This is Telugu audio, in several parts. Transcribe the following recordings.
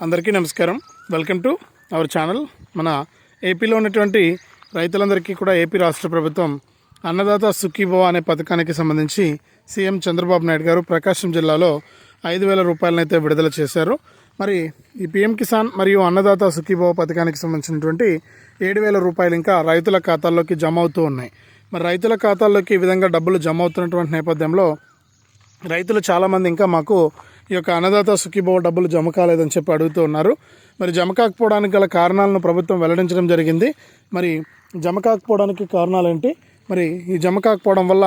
అందరికీ నమస్కారం. వెల్కమ్ టు అవర్ ఛానల్ మన ఏపీలో ఉన్నటువంటి రైతులందరికీ కూడా ఏపీ రాష్ట్ర ప్రభుత్వం అన్నదాత సుఖీభవ అనే పథకానికి సంబంధించి సీఎం చంద్రబాబు నాయుడు గారు ప్రకాశం జిల్లాలో ఐదు వేల రూపాయలనైతే విడుదల చేశారు. మరి ఈ పీఎం కిసాన్ మరియు అన్నదాత సుఖీభవ పథకానికి సంబంధించినటువంటి ఏడు వేల రూపాయలు ఇంకా రైతుల ఖాతాల్లోకి జమ అవుతూ ఉన్నాయి. మరి రైతుల ఖాతాల్లోకి ఈ విధంగా డబ్బులు జమ అవుతున్నటువంటి నేపథ్యంలో రైతులు చాలామంది ఇంకా మాకు ఈ యొక్క అన్నదాత సుఖీభవ డబ్బులు జమ కాలేదని చెప్పి అడుగుతూ ఉన్నారు. మరి జమ కాకపోవడానికి గల కారణాలను ప్రభుత్వం వెల్లడించడం జరిగింది. మరి జమ కాకపోవడానికి కారణాలు ఏంటి మరి ఈ జమ కాకపోవడం వల్ల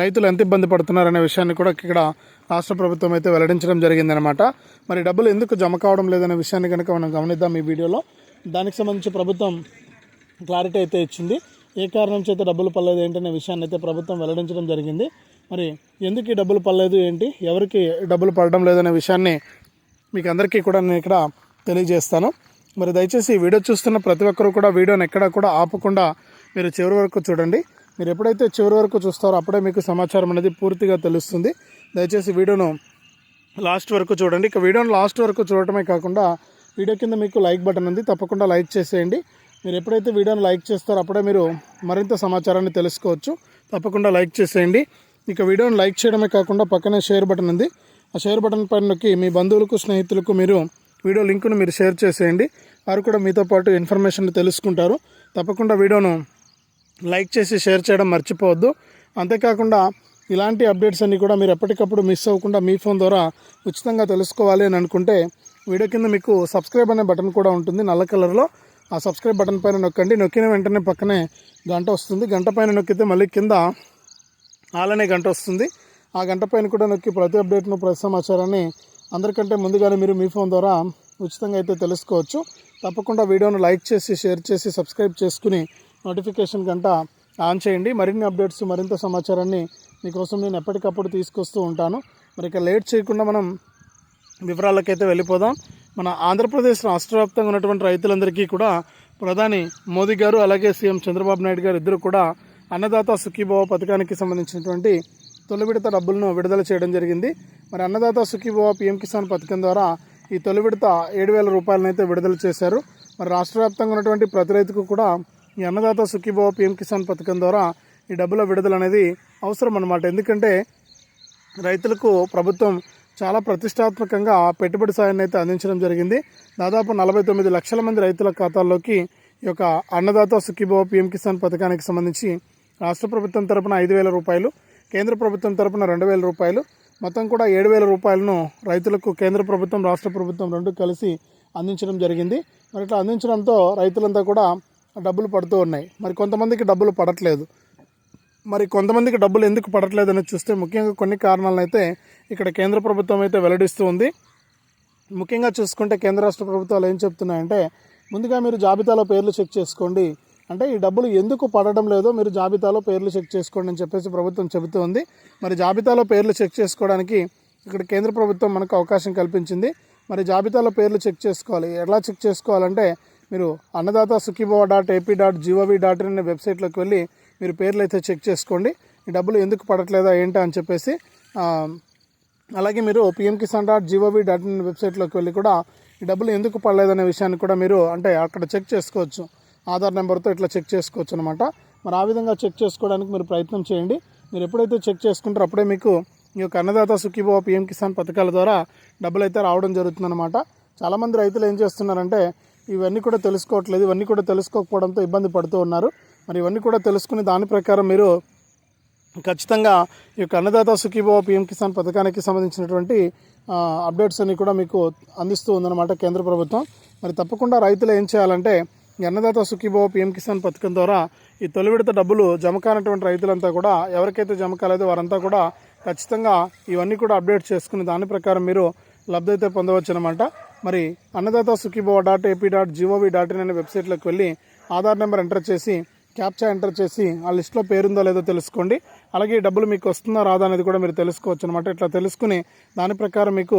రైతులు ఎంత ఇబ్బంది పడుతున్నారనే విషయాన్ని కూడా ఇక్కడ రాష్ట్ర ప్రభుత్వం అయితే వెల్లడించడం జరిగిందనమాట మరి డబ్బులు ఎందుకు జమ కావడం లేదనే విషయాన్ని కనుక మనం గమనిద్దాం ఈ వీడియోలో. దానికి సంబంధించి ప్రభుత్వం క్లారిటీ అయితే ఇచ్చింది. ఏ కారణం చేత డబ్బులు పడలేదు ఏంటనే విషయాన్ని అయితే ప్రభుత్వం వెల్లడించడం జరిగింది. మరి ఎందుకు ఈ డబ్బులు పడలేదు ఏంటి? ఎవరికి డబ్బులు పడడం లేదనే విషయాన్ని మీకు అందరికీ కూడా నేను ఇక్కడ తెలియజేస్తాను. మరి దయచేసి ఈ వీడియో చూస్తున్న ప్రతి ఒక్కరూ కూడా వీడియోని ఎక్కడా కూడా ఆపకుండా మీరు చివరి వరకు చూడండి. మీరు ఎప్పుడైతే చివరి వరకు చూస్తారో అప్పుడే మీకు సమాచారం అనేది పూర్తిగా తెలుస్తుంది. దయచేసి వీడియోను లాస్ట్ వరకు చూడండి. ఇక వీడియోను లాస్ట్ వరకు చూడటమే కాకుండా వీడియో కింద మీకు లైక్ బటన్ ఉంది. తప్పకుండా లైక్ చేసేయండి. మీరు ఎప్పుడైతే వీడియోని లైక్ చేస్తారో అప్పుడే మీరు మరింత సమాచారాన్ని తెలుసుకోవచ్చు. తప్పకుండా లైక్ చేసేయండి. ఇక వీడియోని లైక్ చేయడమే కాకుండా పక్కనే షేర్ బటన్ ఉంది. ఆ షేర్ బటన్ పైన నొక్కి మీ బంధువులకు స్నేహితులకు మీరు వీడియో లింకును మీరు షేర్ చేసేయండి. వారు కూడా మీతో పాటు ఇన్ఫర్మేషన్ తెలుసుకుంటారు. తప్పకుండా వీడియోను లైక్ చేసి షేర్ చేయడం మర్చిపోవద్దు. అంతేకాకుండా ఇలాంటి అప్డేట్స్ అన్నీ కూడా మీరు ఎప్పటికప్పుడు మిస్ అవ్వకుండా మీ ఫోన్ ద్వారా ఉచితంగా తెలుసుకోవాలి అని అనుకుంటే వీడియో కింద మీకు సబ్స్క్రైబ్ అనే బటన్ కూడా ఉంటుంది నల్ల కలర్లో. ఆ సబ్స్క్రైబ్ బటన్ పైన నొక్కండి. నొక్కిన వెంటనే పక్కనే గంట వస్తుంది. గంట పైన నొక్కితే మళ్ళీ కింద అలానే గంట వస్తుంది. ఆ గంట పైన కూడా నొక్కి ప్రతి అప్డేట్ను ప్రతి సమాచారాన్ని అందరికంటే ముందుగానే మీరు మీ ఫోన్ ద్వారా ఉచితంగా అయితే తెలుసుకోవచ్చు. తప్పకుండా వీడియోను లైక్ చేసి షేర్ చేసి సబ్స్క్రైబ్ చేసుకుని నోటిఫికేషన్ గంట ఆన్ చేయండి. మరిన్ని అప్డేట్స్ మరింత సమాచారాన్ని మీకోసం నేను ఎప్పటికప్పుడు తీసుకొస్తూ ఉంటాను. మరి ఇక లేట్ చేయకుండా మనం వివరాలకైతే వెళ్ళిపోదాం. మన ఆంధ్రప్రదేశ్ రాష్ట్ర వ్యాప్తంగా ఉన్నటువంటి రైతులందరికీ కూడా ప్రధాని మోదీ గారు అలాగే సీఎం చంద్రబాబు నాయుడు గారు ఇద్దరు కూడా అన్నదాత సుఖీభవ పథకానికి సంబంధించినటువంటి తొలి విడత డబ్బులను విడుదల చేయడం జరిగింది. మరి అన్నదాత సుఖీభవ పిఎం కిసాన్ పథకం ద్వారా ఈ తొలి విడత ఏడు వేల రూపాయలను అయితే విడుదల చేశారు. మరి రాష్ట్ర వ్యాప్తంగా ఉన్నటువంటి ప్రతి రైతుకు కూడా ఈ అన్నదాత సుఖీభవ పిఎం కిసాన్ పథకం ద్వారా ఈ డబ్బుల విడుదల అనేది అవసరం అన్నమాట. ఎందుకంటే రైతులకు ప్రభుత్వం చాలా ప్రతిష్టాత్మకంగా పెట్టుబడి సాయాన్ని అయితే అందించడం జరిగింది. దాదాపు నలభై తొమ్మిది లక్షల మంది రైతుల ఖాతాల్లోకి ఈ యొక్క అన్నదాత సుఖీభవ పిఎం కిసాన్ పథకానికి సంబంధించి రాష్ట్ర ప్రభుత్వం తరపున ఐదు వేల రూపాయలు కేంద్ర ప్రభుత్వం తరపున రెండు వేల రూపాయలు మొత్తం కూడా ఏడు వేల రూపాయలను రైతులకు కేంద్ర ప్రభుత్వం రాష్ట్ర ప్రభుత్వం రెండు కలిసి అందించడం జరిగింది. మరి ఇట్లా అందించడంతో రైతులంతా కూడా డబ్బులు పడుతూ ఉన్నాయి. మరి కొంతమందికి డబ్బులు పడట్లేదు. మరి కొంతమందికి డబ్బులు ఎందుకు పడట్లేదని చూస్తే ముఖ్యంగా కొన్ని కారణాలను అయితే ఇక్కడ కేంద్ర ప్రభుత్వం అయితే వెల్లడిస్తూ ఉంది. ముఖ్యంగా చూసుకుంటే కేంద్ర రాష్ట్ర ప్రభుత్వాలు ఏం చెప్తున్నాయంటే ముందుగా మీరు జాబితాలో పేర్లు చెక్ చేసుకోండి. అంటే ఈ డబ్బులు ఎందుకు పడడం లేదో మీరు జాబితాలో పేర్లు చెక్ చేసుకోండి అని చెప్పేసి ప్రభుత్వం చెబుతోంది. మరి జాబితాలో పేర్లు చెక్ చేసుకోవడానికి ఇక్కడ కేంద్ర ప్రభుత్వం మనకు అవకాశం కల్పించింది. మరి జాబితాలో పేర్లు చెక్ చేసుకోవాలి. ఎలా చెక్ చేసుకోవాలంటే మీరు Annadata Sukhibhava dot A P dot G O V dot in అనే వెబ్సైట్లోకి వెళ్ళి మీరు పేర్లు అయితే చెక్ చేసుకోండి. ఈ డబ్బులు ఎందుకు పడట్లేదా ఏంటా అని చెప్పేసి అలాగే మీరు P M Kisan dot G O V dot in వెబ్సైట్లోకి వెళ్ళి కూడా ఈ డబ్బులు ఎందుకు పడలేదనే విషయాన్ని కూడా మీరు అంటే అక్కడ చెక్ చేసుకోవచ్చు. ఆధార్ నెంబర్తో ఇట్లా చెక్ చేసుకోవచ్చు అనమాట మరి ఆ విధంగా చెక్ చేసుకోవడానికి మీరు ప్రయత్నం చేయండి. మీరు ఎప్పుడైతే చెక్ చేసుకుంటారో అప్పుడే మీకు ఈ యొక్క అన్నదాత సుఖీభావ పిఎం కిసాన్ పథకాల ద్వారా డబ్బులు అయితే రావడం జరుగుతుందన్నమాట చాలామంది రైతులు ఏం చేస్తున్నారంటే ఇవన్నీ కూడా తెలుసుకోవట్లేదు ఇవన్నీ కూడా తెలుసుకోకపోవడంతో ఇబ్బంది పడుతూ ఉన్నారు. మరి ఇవన్నీ కూడా తెలుసుకుని దాని ప్రకారం మీరు ఖచ్చితంగా ఈ యొక్క అన్నదాత సుఖీభావ పిఎం కిసాన్ పథకానికి సంబంధించినటువంటి అప్డేట్స్ అన్ని కూడా మీకు అందిస్తూ ఉందన్నమాట కేంద్ర ప్రభుత్వం. మరి తప్పకుండా రైతులు ఏం చేయాలంటే అన్నదాత సుఖీభావ పిఎం కిసాన్ పథకం ద్వారా ఈ తొలి విడత డబ్బులు జమ కానటువంటి రైతులంతా కూడా ఎవరికైతే జమ కాలేదో వారంతా కూడా ఖచ్చితంగా ఇవన్నీ కూడా అప్డేట్ చేసుకుని దాని ప్రకారం మీరు లబ్ధి అయితే పొందవచ్చు అనమాట మరి Annadata Sukhibhava dot A P dot G O V dot in అనే వెబ్సైట్లోకి వెళ్ళి ఆధార్ నెంబర్ ఎంటర్ చేసి క్యాప్చా ఎంటర్ చేసి ఆ లిస్ట్లో పేరుందో లేదో తెలుసుకోండి. అలాగే డబ్బులు మీకు వస్తుందా రాదా అనేది కూడా మీరు తెలుసుకోవచ్చు అనమాట ఇట్లా తెలుసుకుని దాని ప్రకారం మీకు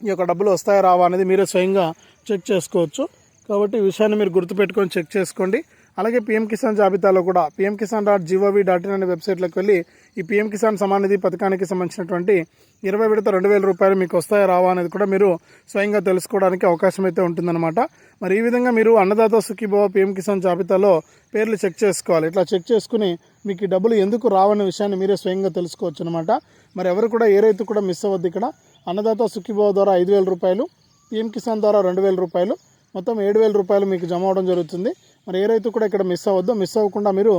ఈ యొక్క డబ్బులు వస్తాయా రావా అనేది మీరే స్వయంగా చెక్ చేసుకోవచ్చు. కాబట్టి ఈ విషయాన్ని మీరు గుర్తుపెట్టుకొని చెక్ చేసుకోండి. అలాగే పీఎం కిసాన్ జాబితాలో కూడా P M Kisan dot G O V dot in అనే వెబ్సైట్లోకి వెళ్ళి ఈ పీఎం కిసాన్ సమానిధి పథకానికి సంబంధించినటువంటి ఇరవై విడత రెండు వేల రూపాయలు మీకు వస్తాయా రావా అనేది కూడా మీరు స్వయంగా తెలుసుకోవడానికి అవకాశం అయితే ఉంటుందన్నమాట. మరి ఈ విధంగా మీరు అన్నదాత సుఖీభవ పీఎం కిసాన్ జాబితాలో పేర్లు చెక్ చేసుకోవాలి. ఇట్లా చెక్ చేసుకుని మీకు ఈ డబ్బులు ఎందుకు రావనే విషయాన్ని మీరే స్వయంగా తెలుసుకోవచ్చు అనమాట మరి ఎవరు కూడా ఏ రైతు కూడా మిస్ అవ్వద్దు ఇక్కడ. అన్నదాత సుఖీభవ ద్వారా ఐదు వేల రూపాయలు పీఎం కిసాన్ ద్వారా రెండు వేల రూపాయలు మొత్తం ఏడు వేల రూపాయలు మీకు జమ అవడం జరుగుతుంది. మరి ఏ రైతు కూడా ఇక్కడ మిస్ అవ్వద్దు. మిస్ అవ్వకుండా మీరు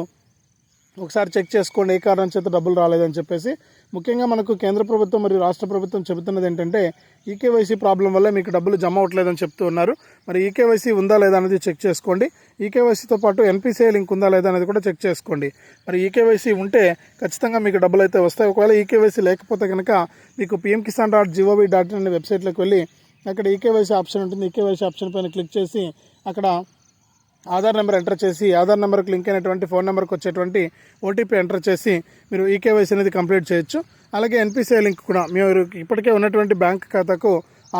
ఒకసారి చెక్ చేసుకోండి. ఏ కారణం చేత డబ్బులు రాలేదని చెప్పేసి. ముఖ్యంగా మనకు కేంద్ర ప్రభుత్వం మరియు రాష్ట్ర ప్రభుత్వం చెబుతున్నది ఏంటంటే ఈకేవైసీ ప్రాబ్లం వల్ల మీకు డబ్బులు జమ అవ్వట్లేదని చెప్తూ ఉన్నారు. మరి ఈకేవైసీ ఉందా లేదా అనేది చెక్ చేసుకోండి. ఈకేవైసీతో పాటు ఎన్పిసిఐ లింక్ ఉందా లేదా అనేది కూడా చెక్ చేసుకోండి. మరి ఈకేవైసీ ఉంటే ఖచ్చితంగా మీకు డబ్బులు అయితే వస్తాయి. ఒకవేళ ఈకేవైసీ లేకపోతే కనుక మీకు P M Kisan dot G O V dot in అనే వెబ్సైట్లోకి వెళ్ళి అక్కడ e K Y C option ఉంటుంది. E K Y C option పైన క్లిక్ చేసి అక్కడ ఆధార్ నెంబర్ ఎంటర్ చేసి ఆధార్ నెంబర్కి లింక్ అయినటువంటి ఫోన్ నెంబర్కి వచ్చేటువంటి ఓటీపీ ఎంటర్ చేసి మీరు ఈకేవైసీ అనేది కంప్లీట్ చేయొచ్చు. అలాగే ఎన్పిసిఐ లింక్ కూడా మీరు ఇప్పటికే ఉన్నటువంటి బ్యాంక్ ఖాతాకు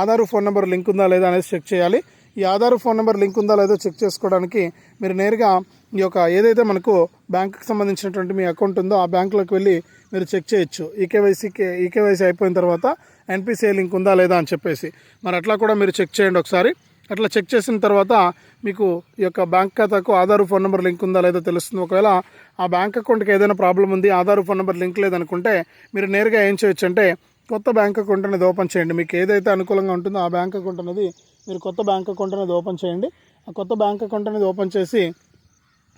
ఆధార్ ఫోన్ నెంబర్ లింక్ ఉందా లేదా అనేది చెక్ చేయాలి. ఈ ఆధార్ ఫోన్ నెంబర్ లింక్ ఉందా లేదో చెక్ చేసుకోవడానికి మీరు నేరుగా ఈ యొక్క ఏదైతే మనకు బ్యాంకుకి సంబంధించినటువంటి మీ అకౌంట్ ఉందో ఆ బ్యాంకులోకి వెళ్ళి మీరు చెక్ చేయొచ్చు. ఈకేవైసీకి ఈకేవైసీ అయిపోయిన తర్వాత ఎన్పిసిఐ లింక్ ఉందా లేదా అని చెప్పేసి. మరి అట్లా కూడా మీరు చెక్ చేయండి ఒకసారి. అట్లా చెక్ చేసిన తర్వాత మీకు ఈ యొక్క బ్యాంక్ ఖాతాకు ఆధార్ ఫోన్ నెంబర్ లింక్ ఉందా లేదో తెలుస్తుంది. ఒకవేళ ఆ బ్యాంక్ అకౌంట్కి ఏదైనా ప్రాబ్లం ఉంది ఆధార్ ఫోన్ నెంబర్ లింక్ లేదనుకుంటే మీరు నేరుగా ఏం చేయొచ్చు అంటే కొత్త బ్యాంక్ అకౌంట్ అనేది ఓపెన్ చేయండి. మీకు ఏదైతే అనుకూలంగా ఉంటుందో ఆ బ్యాంక్ అకౌంట్ అనేది మీరు కొత్త బ్యాంక్ అకౌంట్ అనేది ఓపెన్ చేయండి. ఆ కొత్త బ్యాంక్ అకౌంట్ అనేది ఓపెన్ చేసి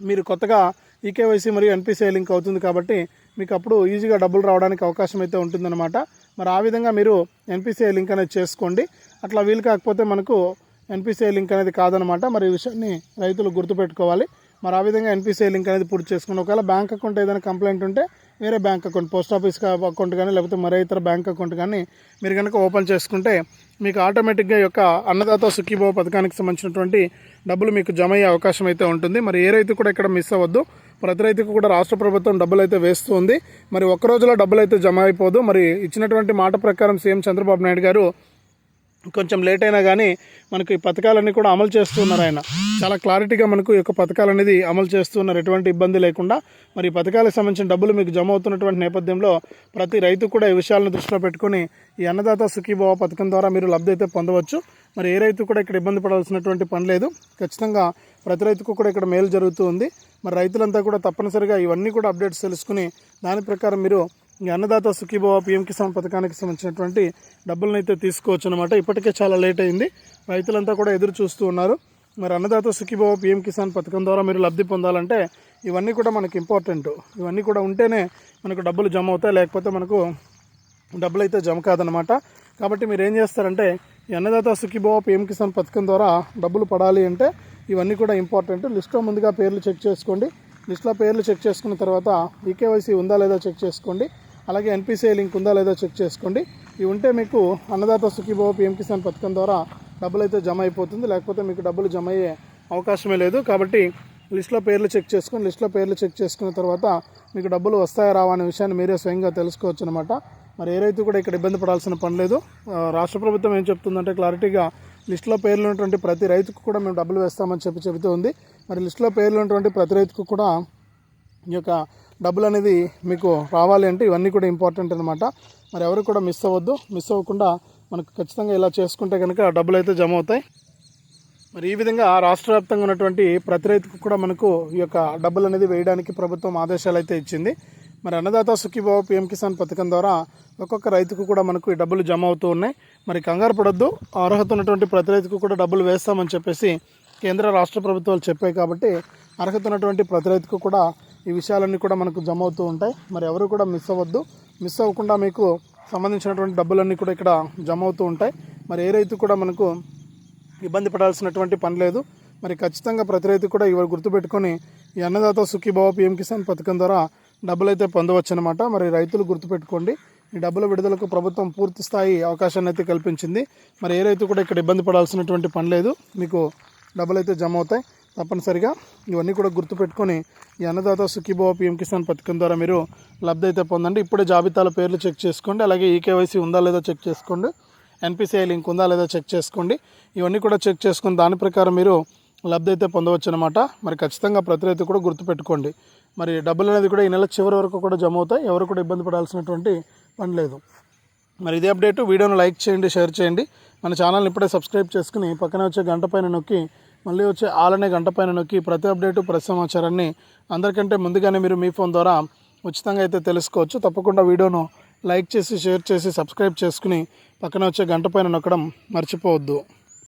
మీరు కొత్తగా ఈకేవైసీ మరియు ఎన్పిసిఐ లింక్ అవుతుంది కాబట్టి మీకు అప్పుడు ఈజీగా డబ్బులు రావడానికి అవకాశం అయితే ఉంటుందన్నమాట. మరి ఆ విధంగా మీరు ఎన్పిసిఐ లింక్ అనేది చేసుకోండి. అట్లా వీలు కాకపోతే మనకు ఎన్పిసిఐ లింక్ అనేది కాదనమాట. మరి ఈ విషయాన్ని రైతులు గుర్తుపెట్టుకోవాలి. మరి ఆ విధంగా ఎన్పిసిఐ లింక్ అనేది పూర్తి చేసుకుని ఒకవేళ బ్యాంక్ అకౌంట్ ఏదైనా కంప్లైంట్ ఉంటే వేరే bank account post office account కానీ లేకపోతే మరే ఇతర బ్యాంక్ అకౌంట్ కానీ మీరు కనుక ఓపెన్ చేసుకుంటే మీకు ఆటోమేటిక్గా యొక్క అన్నదాత సుఖీభవ పథకానికి సంబంధించినటువంటి డబ్బులు మీకు జమ అయ్యే అవకాశం అయితే ఉంటుంది. మరి ఏ రైతు కూడా ఇక్కడ మిస్ అవ్వద్దు. ప్రతి రైతుకు కూడా రాష్ట్ర ప్రభుత్వం డబ్బులు అయితే వేస్తూ ఉంది మరి ఒక్క రోజులో డబ్బులు అయితే జమ అయిపోదు. మరి ఇచ్చినటువంటి మాట ప్రకారం సీఎం చంద్రబాబు నాయుడు గారు కొంచెం లేట్ అయినా కానీ మనకు ఈ పథకాలన్నీ కూడా అమలు చేస్తున్నారు ఆయన. చాలా క్లారిటీగా మనకు ఈ యొక్క పథకాలు అనేది అమలు చేస్తున్నారు. ఎటువంటి ఇబ్బంది లేకుండా మరి ఈ పథకాలకు సంబంధించిన డబ్బులు మీకు జమ అవుతున్నటువంటి నేపథ్యంలో ప్రతి రైతు కూడా ఈ విషయాలను దృష్టిలో పెట్టుకొని ఈ అన్నదాత సుఖీభావ పథకం ద్వారా మీరు లబ్ధి అయితే పొందవచ్చు. మరి ఏ రైతు కూడా ఇక్కడ ఇబ్బంది పడాల్సినటువంటి పని లేదు. ఖచ్చితంగా ప్రతి రైతుకు కూడా ఇక్కడ మేలు జరుగుతూ ఉంది. మరి రైతులంతా కూడా తప్పనిసరిగా ఇవన్నీ కూడా అప్డేట్స్ తెలుసుకుని దాని ప్రకారం మీరు అన్నదాత సుఖీభవ పిఎం కిసాన్ పథకానికి సంబంధించినటువంటి డబ్బులను అయితే తీసుకోవచ్చు అనమాట ఇప్పటికే చాలా లేట్ అయింది. రైతులంతా కూడా ఎదురు చూస్తూ ఉన్నారు. మరి అన్నదాత సుఖీభవ పిఎం కిసాన్ పథకం ద్వారా మీరు లబ్ధి పొందాలంటే ఇవన్నీ కూడా మనకి ఇంపార్టెంట్. ఇవన్నీ కూడా ఉంటేనే మనకు డబ్బులు జమ అవుతాయి. లేకపోతే మనకు డబ్బులు అయితే జమ కాదనమాట కాబట్టి మీరు ఏం చేస్తారంటే ఈ అన్నదాత సుఖీభవ పిఎం కిసాన్ పథకం ద్వారా డబ్బులు పడాలి అంటే ఇవన్నీ కూడా ఇంపార్టెంట్. లిస్ట్లో ముందుగా పేర్లు చెక్ చేసుకోండి. లిస్ట్లో పేర్లు చెక్ చేసుకున్న తర్వాత ఈకేవైసీ ఉందా లేదా చెక్ చేసుకోండి. అలాగే ఎన్పిసిఐ లింక్ ఉందా లేదా చెక్ చేసుకోండి. ఇవి ఉంటే మీకు అన్నదాత సుఖీభావ పిఎం కిసాన్ పథకం ద్వారా డబ్బులు అయితే జమ అయిపోతుంది. లేకపోతే మీకు డబ్బులు జమ అయ్యే అవకాశమే లేదు. కాబట్టి లిస్ట్లో పేర్లు చెక్ చేసుకొని లిస్ట్లో పేర్లు చెక్ చేసుకున్న తర్వాత మీకు డబ్బులు వస్తాయా రావా అనే విషయాన్ని మీరే స్వయంగా తెలుసుకోవచ్చు అనమాట మరి ఏ రైతు కూడా ఇక్కడ ఇబ్బంది పడాల్సిన పని లేదు. రాష్ట్ర ప్రభుత్వం ఏం చెప్తుందంటే క్లారిటీగా లిస్టులో పేర్లు ఉన్నటువంటి ప్రతి రైతుకు కూడా మేము డబ్బులు వేస్తామని చెప్పి చెబుతూ ఉంది. మరి లిస్టులో పేర్లు ఉన్నటువంటి ప్రతి రైతుకు కూడా ఈ యొక్క డబ్బులు అనేది మీకు రావాలి అంటే ఇవన్నీ కూడా ఇంపార్టెంట్ అనమాట మరి ఎవరు కూడా మిస్ అవ్వద్దు. మిస్ అవ్వకుండా మనకు ఖచ్చితంగా ఇలా చేసుకుంటే కనుక డబ్బులు అయితే జమ అవుతాయి. మరి ఈ విధంగా రాష్ట్ర వ్యాప్తంగా ఉన్నటువంటి ప్రతి రైతుకు కూడా మనకు ఈ యొక్క డబ్బులు అనేది వేయడానికి ప్రభుత్వం ఆదేశాలు అయితే ఇచ్చింది. మరి అన్నదాత సుఖీబాబు పిఎం కిసాన్ పథకం ద్వారా ఒక్కొక్క రైతుకు కూడా మనకు ఈ డబ్బులు జమ అవుతూ ఉన్నాయి. మరి కంగారు పడొద్దు. అర్హత ఉన్నటువంటి ప్రతి రైతుకు కూడా డబ్బులు వేస్తామని చెప్పేసి కేంద్ర రాష్ట్ర ప్రభుత్వాలు చెప్పాయి కాబట్టి అర్హత ఉన్నటువంటి ప్రతి రైతుకు కూడా ఈ విషయాలన్నీ కూడా మనకు జమ అవుతూ ఉంటాయి. మరి ఎవరు కూడా మిస్ అవ్వద్దు. మిస్ అవ్వకుండా మీకు సంబంధించినటువంటి డబ్బులన్నీ కూడా ఇక్కడ జమ అవుతూ ఉంటాయి. మరి ఏ రైతు కూడా మనకు ఇబ్బంది పడాల్సినటువంటి పని లేదు. మరి ఖచ్చితంగా ప్రతి రైతు కూడా ఇవాళ గుర్తుపెట్టుకొని ఈ అన్నదాత సుఖీభావ పిఎం కిసాన్ పథకం ద్వారా డబ్బులు అయితే పొందవచ్చు అనమాట మరి రైతులు గుర్తుపెట్టుకోండి. ఈ డబ్బుల విడుదలకు ప్రభుత్వం పూర్తి స్థాయి అవకాశాన్ని అయితే కల్పించింది. మరి ఏ రైతు కూడా ఇక్కడ ఇబ్బంది పడాల్సినటువంటి పని లేదు. మీకు డబ్బులు అయితే జమ అవుతాయి. తప్పనిసరిగా ఇవన్నీ కూడా గుర్తుపెట్టుకొని ఈ అన్నదాత సుఖీభావ పిఎం కిసాన్ పథకం ద్వారా మీరు లబ్ధి అయితే పొందండి. ఇప్పుడే జాబితాల పేర్లు చెక్ చేసుకోండి. అలాగే ఈకేవైసీ ఉందా లేదో చెక్ చేసుకోండి. ఎన్పిసిఐ లింక్ ఉందా లేదా చెక్ చేసుకోండి. ఇవన్నీ కూడా చెక్ చేసుకుని దాని ప్రకారం మీరు లబ్ధి అయితే పొందవచ్చు అనమాట మరి ఖచ్చితంగా ప్రతి రైతు కూడా గుర్తుపెట్టుకోండి. మరి డబ్బులు అనేది కూడా ఈ నెల చివరి వరకు కూడా జమ అవుతాయి. ఎవరు కూడా ఇబ్బంది పడాల్సినటువంటి పని లేదు మరి ఇదే అప్డేట్. వీడియోను లైక్ చేయండి షేర్ చేయండి. మన ఛానల్ని ఇప్పుడే సబ్స్క్రైబ్ చేసుకుని పక్కనే వచ్చే గంట పైన నొక్కి మళ్ళీ వచ్చే ఆలనే గంట పైన నొక్కి ప్రతి అప్డేటు ప్రతి సమాచారాన్ని అందరికంటే ముందుగానే మీరు మీ ఫోన్ ద్వారా ఉచితంగా అయితే తెలుసుకోవచ్చు. తప్పకుండా వీడియోను లైక్ చేసి షేర్ చేసి సబ్స్క్రైబ్ చేసుకుని పక్కన వచ్చే గంట పైన నొక్కడం మర్చిపోవద్దు.